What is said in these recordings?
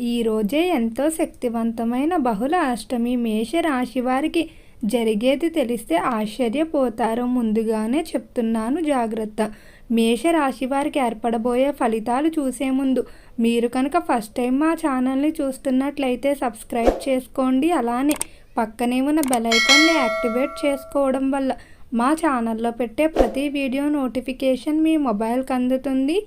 ఈరోజే ఎంతో శక్తివంతమైన బహుళ అష్టమి మేషరాశి వారికి జరిగేది తెలిస్తే ఆశ్చర్యపోతారు. ముందుగానే చెప్తున్నాను జాగ్రత్త. మేషరాశి వారికి ఏర్పడబోయే ఫలితాలు చూసే ముందు మీరు కనుక ఫస్ట్ టైం మా ఛానల్ని చూస్తున్నట్లయితే సబ్స్క్రైబ్ చేసుకోండి. అలానే పక్కనే ఉన్న బెల్ ఐకాన్ని యాక్టివేట్ చేసుకోవడం వల్ల మా ఛానల్లో పెట్టే ప్రతి వీడియో నోటిఫికేషన్ మీ మొబైల్కి అందుతుంది.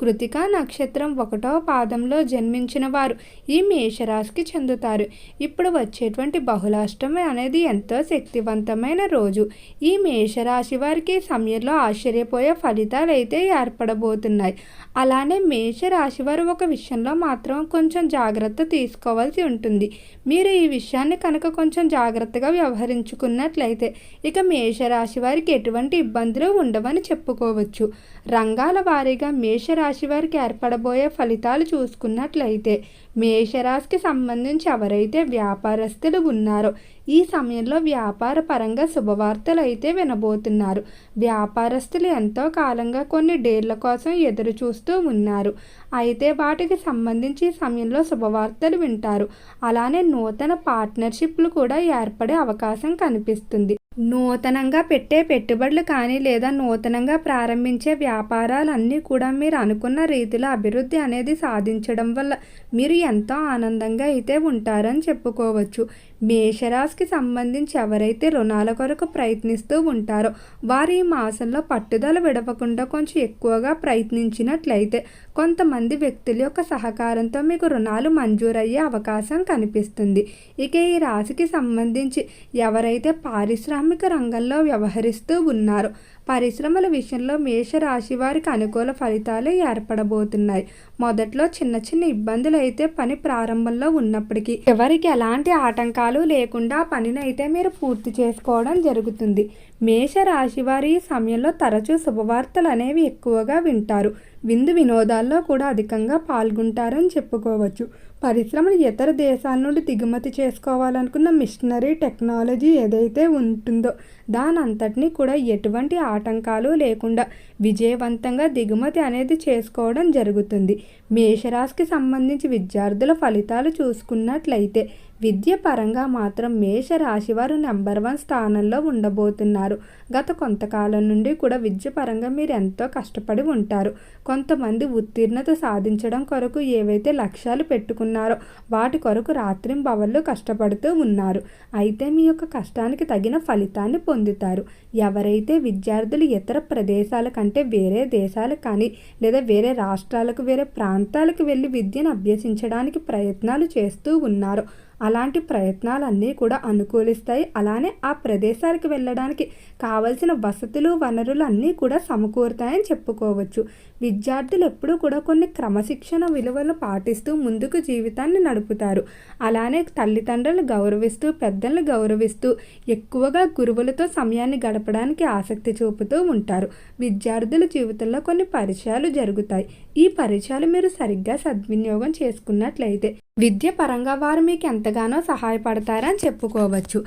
కృతికా నక్షత్రం ఒకటో పాదంలో జన్మించిన వారు ఈ మేషరాశికి చెందుతారు. ఇప్పుడు వచ్చేటువంటి బహుళాష్టమి అనేది ఎంతో శక్తివంతమైన రోజు. ఈ మేషరాశి వారికి సమయంలో ఆశ్చర్యపోయే ఫలితాలు అయితే ఏర్పడబోతున్నాయి. అలానే మేషరాశి వారు ఒక విషయంలో మాత్రం కొంచెం జాగ్రత్త తీసుకోవాల్సి ఉంటుంది. మీరు ఈ విషయాన్ని కనుక కొంచెం జాగ్రత్తగా వ్యవహరించుకున్నట్లయితే ఇక మేషరాశి వారికి ఎటువంటి ఇబ్బందులు ఉండవని చెప్పుకోవచ్చు. రంగాల వారీగా మేషరాశి వారికి ఏర్పడబోయే ఫలితాలు చూసుకున్నట్లయితే మేషరాశికి సంబంధించి ఎవరైతే వ్యాపారస్తులు ఉన్నారో ఈ సమయంలో వ్యాపార పరంగా శుభవార్తలు అయితే వినబోతున్నారు. వ్యాపారస్తులు ఎంతో కాలంగా కొన్ని డేర్ల కోసం ఎదురు చూస్తూ ఉన్నారు. అయితే వాటికి సంబంధించి సమయంలో శుభవార్తలు వింటారు. అలానే నూతన పార్ట్నర్షిప్లు కూడా ఏర్పడే అవకాశం కనిపిస్తుంది. నూతనంగా పెట్టే పెట్టుబడులు కానీ లేదా నూతనంగా ప్రారంభించే వ్యాపారాలన్నీ కూడా మీరు అనుకున్న రీతిలో అభివృద్ధి అనేది సాధించడం వల్ల మీరు ఎంతో ఆనందంగా అయితే ఉంటారని చెప్పుకోవచ్చు. మేషరాశికి సంబంధించి ఎవరైతే రుణాల కొరకు ప్రయత్నిస్తూ ఉంటారో వారు ఈ మాసంలో పట్టుదల విడవకుండా కొంచెం ఎక్కువగా ప్రయత్నించినట్లయితే కొంతమంది వ్యక్తుల యొక్క సహకారంతో మీకు రుణాలు మంజూరయ్యే అవకాశం కనిపిస్తుంది. ఇక ఈ రాశికి సంబంధించి ఎవరైతే పారిశ్రామిక రంగంలో వ్యవహరిస్తూ ఉన్నారో పరిశ్రమల విషయంలో మేషరాశి వారికి అనుకూల ఫలితాలు ఏర్పడబోతున్నాయి. మొదట్లో చిన్న చిన్న ఇబ్బందులు అయితే పని ప్రారంభంలో ఉన్నప్పటికీ ఎవరికి ఎలాంటి ఆటంకాలు లేకుండా పనిని అయితే మీరు పూర్తి చేసుకోవడం జరుగుతుంది. మేషరాశి వారి ఈ సమయంలో తరచూ శుభవార్తలు అనేవి ఎక్కువగా వింటారు. విందు వినోదాల్లో కూడా అధికంగా పాల్గొంటారని చెప్పుకోవచ్చు. పరిశ్రమలు ఇతర దేశాల నుండి దిగుమతి చేసుకోవాలనుకున్న మిషనరీ టెక్నాలజీ ఏదైతే ఉంటుందో దాని అంతటినీ కూడా ఎటువంటి ఆటంకాలు లేకుండా విజయవంతంగా దిగుమతి అనేది చేసుకోవడం జరుగుతుంది. మేషరాశికి సంబంధించి విద్యార్థుల ఫలితాలు చూసుకున్నట్లయితే విద్య పరంగా మాత్రం మేషరాశి వారు నెంబర్ వన్ స్థానంలో ఉండబోతున్నారు. గత కొంతకాలం నుండి కూడా విద్య పరంగా మీరు ఎంతో కష్టపడి ఉంటారు. కొంతమంది ఉత్తీర్ణత సాధించడం కొరకు ఏవైతే లక్ష్యాలు పెట్టుకున్నారో వాటి కొరకు రాత్రింబవళ్ళు కష్టపడుతూ ఉన్నారు. అయితే మీ యొక్క కష్టానికి తగిన ఫలితాన్ని పొందుతారు. ఎవరైతే విద్యార్థులు ఇతర ప్రదేశాల కంటే వేరే దేశాలకు కానీ లేదా వేరే రాష్ట్రాలకు వేరే ప్రాంతాలకు వెళ్ళి విద్యను అభ్యసించడానికి ప్రయత్నాలు చేస్తూ ఉన్నారో. అలాంటి ప్రయత్నాలన్నీ కూడా అనుకూలిస్తాయి. అలానే ఆ ప్రదేశాలకు వెళ్ళడానికి కావలసిన వసతులు వనరులు అన్నీ కూడా సమకూరుతాయని చెప్పుకోవచ్చు. విద్యార్థులు ఎప్పుడూ కూడా కొన్ని క్రమశిక్షణ విలువలను పాటిస్తూ ముందుకు జీవితాన్ని నడుపుతారు. అలానే తల్లిదండ్రులను గౌరవిస్తూ పెద్దలను గౌరవిస్తూ ఎక్కువగా గురువులతో సమయాన్ని గడపడానికి ఆసక్తి చూపుతూ ఉంటారు. విద్యార్థుల జీవితంలో కొన్ని పరిచయాలు జరుగుతాయి. ఈ పరిచయాలు మీరు సరిగ్గా సద్వినియోగం చేసుకున్నట్లయితే విద్య పరంగా వారు మీకు ఎంతగానో సహాయపడతారని చెప్పుకోవచ్చు.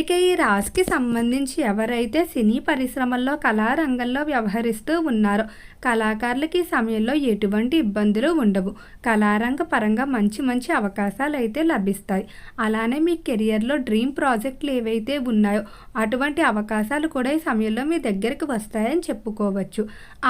ఇక ఈ రాశికి సంబంధించి ఎవరైతే సినీ పరిశ్రమల్లో కళారంగంలో వ్యవహరిస్తూ ఉన్నారో కళాకారులకి ఈ సమయంలో ఎటువంటి ఇబ్బందులు ఉండవు. కళారంగ పరంగా మంచి మంచి అవకాశాలు అయితే లభిస్తాయి. అలానే మీ కెరియర్లో డ్రీమ్ ప్రాజెక్టులు ఏవైతే ఉన్నాయో అటువంటి అవకాశాలు కూడా ఈ సమయంలో మీ దగ్గరికి వస్తాయని చెప్పుకోవచ్చు.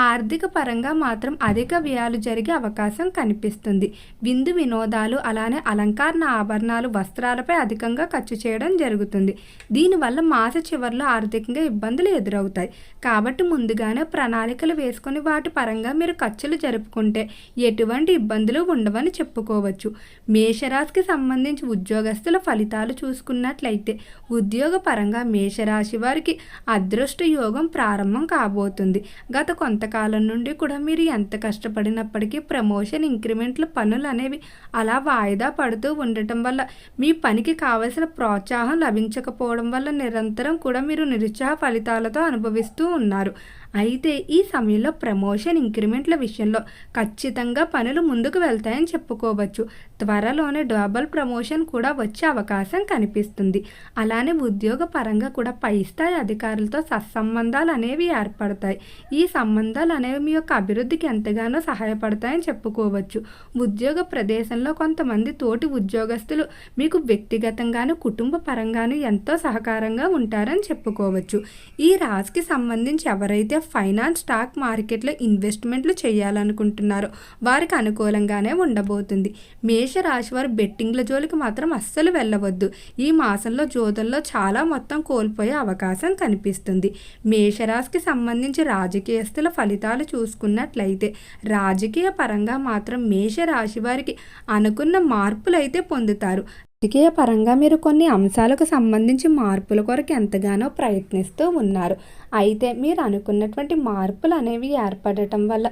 ఆర్థిక పరంగా మాత్రం అధిక వ్యయాలు జరిగే అవకాశం కనిపిస్తుంది. విందు వినోదాలు అలానే అలంకరణ ఆభరణాలు వస్త్రాలపై అధికంగా ఖర్చు చేయడం జరుగుతుంది. దీనివల్ల మాస చివరిలో ఆర్థికంగా ఇబ్బందులు ఎదురవుతాయి. కాబట్టి ముందుగానే ప్రణాళికలు వేసుకొని వాటి పరంగా మీరు ఖర్చులు జరుపుకుంటే ఎటువంటి ఇబ్బందులు ఉండవని చెప్పుకోవచ్చు. మేషరాశికి సంబంధించి ఉద్యోగస్తుల ఫలితాలు చూసుకున్నట్లయితే ఉద్యోగ పరంగా మేషరాశి వారికి అదృష్ట యోగం ప్రారంభం కాబోతుంది. గత కొంతకాలం నుండి కూడా మీరు ఎంత కష్టపడిన ఉన్నప్పటికీ ప్రమోషన్ ఇంక్రిమెంట్లు పనులు అనేవి అలా వాయిదా పడుతూ ఉండటం వల్ల మీ పనికి కావలసిన ప్రోత్సాహం లభించకపోవడం వల్ల నిరంతరం కూడా మీరు నిరుత్సాహ ఫలితాలతో అనుభవిస్తూ ఉన్నారు. అయితే ఈ సమయంలో ప్రమోషన్ ఇంక్రిమెంట్ల విషయంలో ఖచ్చితంగా పనులు ముందుకు వెళ్తాయని చెప్పుకోవచ్చు. త్వరలోనే డబల్ ప్రమోషన్ కూడా వచ్చే అవకాశం కనిపిస్తుంది. అలానే ఉద్యోగ పరంగా కూడా పై స్థాయి అధికారులతో సత్సంబంధాలు అనేవి ఏర్పడతాయి. ఈ సంబంధాలు అనేవి మీ యొక్క అభివృద్ధికి ఎంతగానో సహాయపడతాయని చెప్పుకోవచ్చు. ఉద్యోగ ప్రదేశంలో కొంతమంది తోటి ఉద్యోగస్తులు మీకు వ్యక్తిగతంగాను కుటుంబ పరంగాను ఎంతో సహకారంగా ఉంటారని చెప్పుకోవచ్చు. ఈ రాశికి సంబంధించి ఎవరైతే ఫైనాన్స్ స్టాక్ మార్కెట్లో ఇన్వెస్ట్మెంట్లు చేయాలనుకుంటున్నారో. వారికి అనుకూలంగానే ఉండబోతుంది. మేషరాశి వారు బెట్టింగ్ల జోలికి మాత్రం అస్సలు వెళ్ళవద్దు. ఈ మాసంలో జోదంలో చాలా మొత్తం కోల్పోయే అవకాశం కనిపిస్తుంది. మేషరాశికి సంబంధించి రాజకీయస్తుల ఫలితాలు చూసుకున్నట్లయితే రాజకీయ పరంగా మాత్రం మేషరాశి వారికి అనుకున్న మార్పులు అయితే పొందుతారు. రాజకీయ పరంగా మీరు కొన్ని అంశాలకు సంబంధించి మార్పుల కొరకు ఎంతగానో ప్రయత్నిస్తూ ఉన్నారు. అయితే మీరు అనుకున్నటువంటి మార్పులు అనేవి ఏర్పడటం వల్ల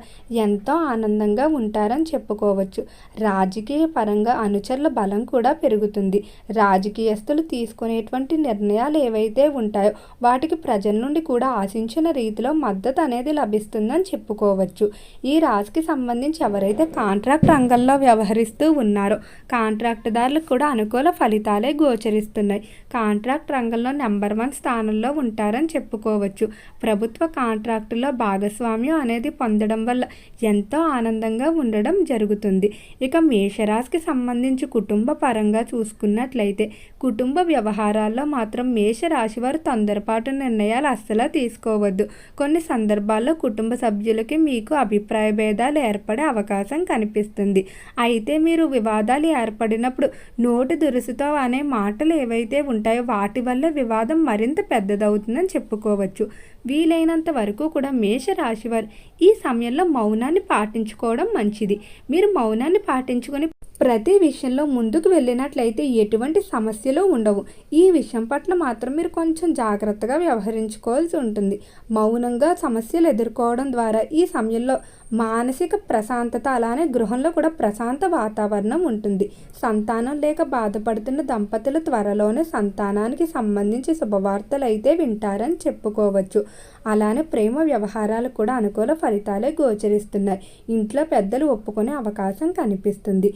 ఎంతో ఆనందంగా ఉంటారని చెప్పుకోవచ్చు. రాజకీయ పరంగా అనుచరుల బలం కూడా పెరుగుతుంది. రాజకీయస్తులు తీసుకునేటువంటి నిర్ణయాలు ఏవైతే ఉంటాయో వాటికి ప్రజల నుండి కూడా ఆశించిన రీతిలో మద్దతు అనేది లభిస్తుందని చెప్పుకోవచ్చు. ఈ రాశికి సంబంధించి ఎవరైతే కాంట్రాక్ట్ రంగంలో వ్యవహరిస్తూ ఉన్నారో కాంట్రాక్టుదారులకు కూడా అనుకు అనుకూల ఫలితాలే గోచరిస్తున్నాయి. కాంట్రాక్ట్ రంగంలో నెంబర్ వన్ స్థానంలో ఉంటారని చెప్పుకోవచ్చు. ప్రభుత్వ కాంట్రాక్టులో భాగస్వామ్యం అనేది పొందడం వల్ల ఎంతో ఆనందంగా ఉండడం జరుగుతుంది. ఇక మేషరాశికి సంబంధించి కుటుంబ పరంగా చూసుకున్నట్లయితే కుటుంబ వ్యవహారాల్లో మాత్రం మేషరాశి వారు తొందరపాటు నిర్ణయాలు అస్సలు తీసుకోవద్దు. కొన్ని సందర్భాల్లో కుటుంబ సభ్యులకి మీకు అభిప్రాయ భేదాలు ఏర్పడే అవకాశం కనిపిస్తుంది. అయితే మీరు వివాదాలు ఏర్పడినప్పుడు నోటి దురుసుతో అనే మాటలు ఏవైతే ఉంటాయో వాటి వల్ల వివాదం మరింత పెద్దదవుతుందని చెప్పుకోవచ్చు. వీలైనంత వరకు కూడా మేషరాశి వారు ఈ సమయంలో మౌనాన్ని పాటించుకోవడం మంచిది. మీరు మౌనాన్ని పాటించుకొని ప్రతి విషయంలో ముందుకు వెళ్ళినట్లయితే ఎటువంటి సమస్యలు ఉండవు. ఈ విషయం పట్ల మాత్రం మీరు కొంచెం జాగ్రత్తగా వ్యవహరించుకోవాల్సి ఉంటుంది. మౌనంగా సమస్యలు ఎదుర్కోవడం ద్వారా ఈ సమయంలో మానసిక ప్రశాంతత అలానే గృహంలో కూడా ప్రశాంత వాతావరణం ఉంటుంది. సంతానం లేక బాధపడుతున్న దంపతులు త్వరలోనే సంతానానికి సంబంధించి శుభవార్తలు అయితే వింటారని చెప్పుకోవచ్చు. అలానే ప్రేమ వ్యవహారాలు కూడా అనుకూల ఫలితాలే గోచరిస్తున్నాయి. ఇంట్లో పెద్దలు ఒప్పుకునే అవకాశం కనిపిస్తుంది.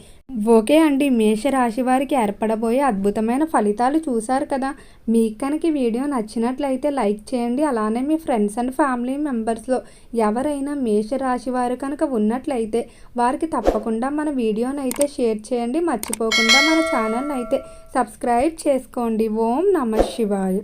ఓకే అండి. మేషరాశి వారికి ఏర్పడబోయే అద్భుతమైన ఫలితాలు చూశారు కదా. మీకు కనుక వీడియో నచ్చినట్లయితే లైక్ చేయండి. అలానే మీ ఫ్రెండ్స్ అండ్ ఫ్యామిలీ మెంబర్స్లో ఎవరైనా మేషరాశి వారు కనుక ఉన్నట్లయితే వారికి తప్పకుండా మన వీడియోని అయితే షేర్ చేయండి. మర్చిపోకుండా మన ఛానల్ని అయితే సబ్స్క్రైబ్ చేసుకోండి. ఓం నమ శివాయ.